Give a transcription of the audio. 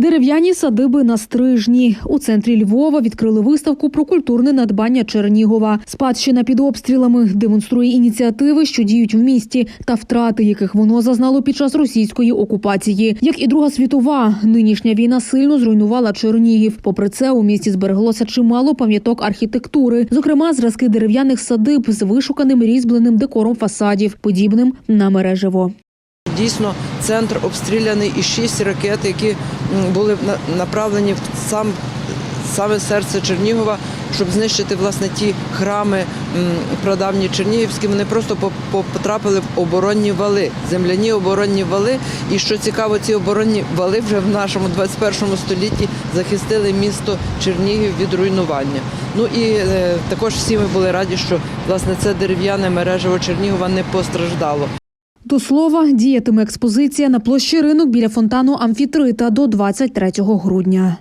Дерев'яні садиби на стрижні у центрі Львова відкрили виставку про культурне надбання Чернігова. Спадщина під обстрілами демонструє ініціативи, що діють в місті, та втрати, яких воно зазнало під час російської окупації. Як і Друга світова, нинішня війна сильно зруйнувала Чернігів. Попри це, у місті збереглося чимало пам'яток архітектури, зокрема зразки дерев'яних садиб з вишуканим різьбленим декором фасадів, подібним на мережево. Дійсно, центр обстріляний і шість ракет, які були на- направлені в сам саме серце Чернігова, щоб знищити власне ті храми прадавні Чернігівські. Вони просто по- по- потрапили в оборонні вали, земляні оборонні вали. І що цікаво, ці оборонні вали вже в нашому 21 столітті захистили місто Чернігів від руйнування. Ну і е, також всі ми були раді, що власне це дерев'яне мережево Чернігова не постраждало. До слова, діятиме експозиція на площі ринок біля фонтану Амфітрита до 23 грудня.